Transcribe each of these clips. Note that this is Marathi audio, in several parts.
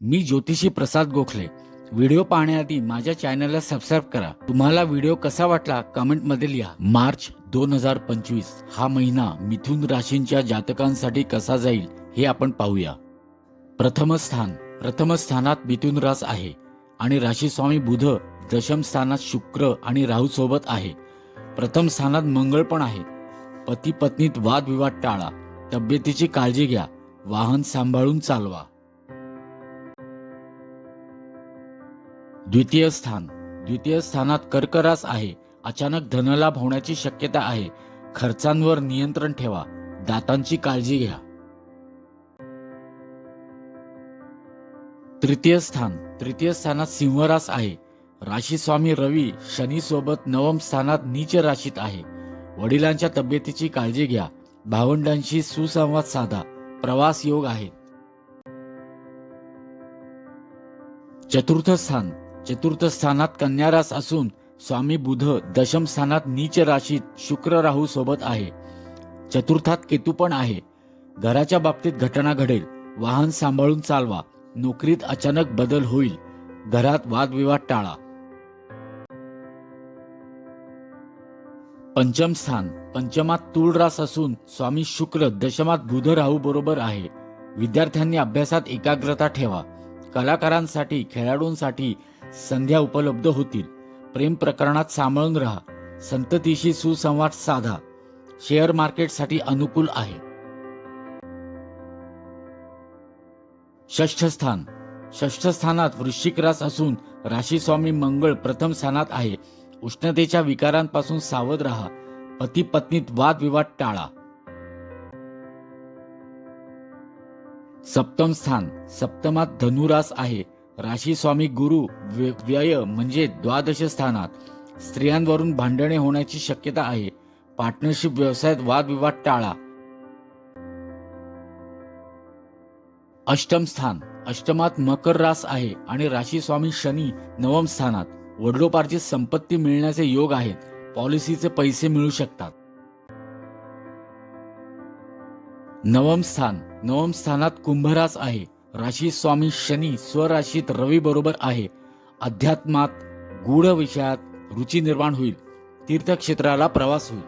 मी ज्योतिषी प्रसाद गोखले. व्हिडिओ पाहण्याआधी माझ्या चॅनलला सबस्क्राईब करा. तुम्हाला व्हिडिओ कसा वाटला कमेंटमध्ये लिहा. मार्च दोन हजार पंचवीस. हा महिना मिथुन राशींच्या जातकांसाठी कसा जाईल हे आपण पाहूया. प्रथम स्थान. प्रथम स्थानात मिथुन रास आहे. आणि राशी स्वामी बुध दशम स्थानात शुक्र आणि राहू सोबत आहे. प्रथम स्थानात मंगळ पण आहे. पती पत्नीत वादविवाद टाळा. तब्येतीची काळजी घ्या. वाहन सांभाळून चालवा. द्वितीय स्थान. द्वितीय स्थानात कर्करास आहे. अचानक धनलाभ होण्याची शक्यता आहे. खर्चांवर नियंत्रण ठेवा. दातांची काळजी घ्या. तृतीय स्थान. तृतीय स्थानात सिंहरास आहे. राशी स्वामी रवी शनी सोबत नवम स्थानात नीच राशीत आहे. वडिलांच्या तब्येतीची काळजी घ्या. भावंडांशी सुसंवाद साधा. प्रवास योग आहे. चतुर्थ स्थान. चतुर्थ स्थानात कन्यारास असून स्वामी बुध दशम स्थानात नीच राशीत शुक्र राहू सोबत आहे. चतुर्थात केतू पण आहे. घराच्या बाबतीत घटना घडेल. वाहन सांभाळून चालवा. नोकरीत अचानक बदल होईल. घरात वादविवाद टाळा. पंचम स्थान. पंचमात तूळ रास असून स्वामी शुक्र दशमात बुध राहू बरोबर आहे. विद्यार्थ्यांनी अभ्यासात एकाग्रता ठेवा. कलाकारांसाठी खेळाडूंसाठी संध्या उपलब्ध होतील. प्रेम प्रकरणात सांभाळून राहा. संततीशी सुसंवाद साधा. शेअर मार्केटसाठी अनुकूल आहे. षष्ठ स्थान षष्ठ स्थानात वृश्चिक रास असून राशी स्वामी मंगळ प्रथम स्थानात आहे. उष्णतेच्या विकारांपासून सावध राहा. पती पत्नीत वादविवाद टाळा. सप्तम स्थान. सप्तमात धनुरास आहे. राशी स्वामी गुरु व्य- व्यय म्हणजे द्वादश स्थानात. स्त्रियांवरून भांडणे होण्याची शक्यता आहे. पार्टनरशिप व्यवसायात वादविवाद टाळा. अष्टम स्थान. अष्टमात मकर रास आहे आणि राशी स्वामी शनी नवम स्थानात. वडिलोपार्जित संपत्ती मिळण्याचे योग आहेत. पॉलिसीचे पैसे मिळू शकतात. नवम स्थान. नवम स्थानात कुंभरास आहे. राशी स्वामी शनी स्वराशीत रवी बरोबर आहे. अध्यात्मात गूढ विषयात रुची निर्माण होईल. तीर्थक्षेत्राला प्रवास होईल.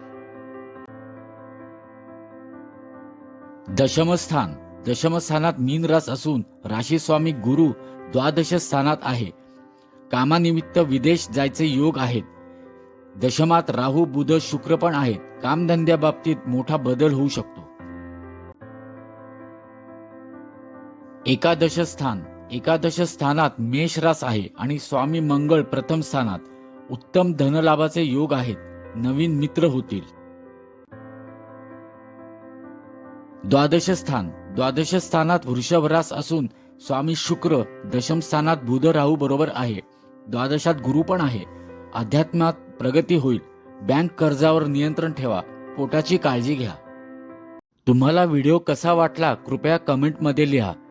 दशमस्थान. दशमस्थानात मीन रास असून राशी स्वामी गुरु द्वादश स्थानात आहे. कामानिमित्त विदेश जायचे योग आहेत. दशमात राहू बुध शुक्र पण आहेत. कामधंद्या बाबतीत मोठा बदल होऊ शकतो. एकादश स्थान एकादश स्थानात मेष रास आहे आणि स्वामी मंगळ प्रथम स्थानात. उत्तम धनलाभाचे योग आहेत. नवीन मित्र होतील. द्वादश स्थान द्वादश स्थानात वृषभ रास असून स्वामी शुक्र दशम स्थानात बुध राहू बरोबर आहे. द्वादशात गुरु पण आहे. अध्यात्मात प्रगती होईल. बँक कर्जावर नियंत्रण ठेवा. पोटाची काळजी घ्या. तुम्हाला व्हिडिओ कसा वाटला कृपया कमेंटमध्ये लिहा.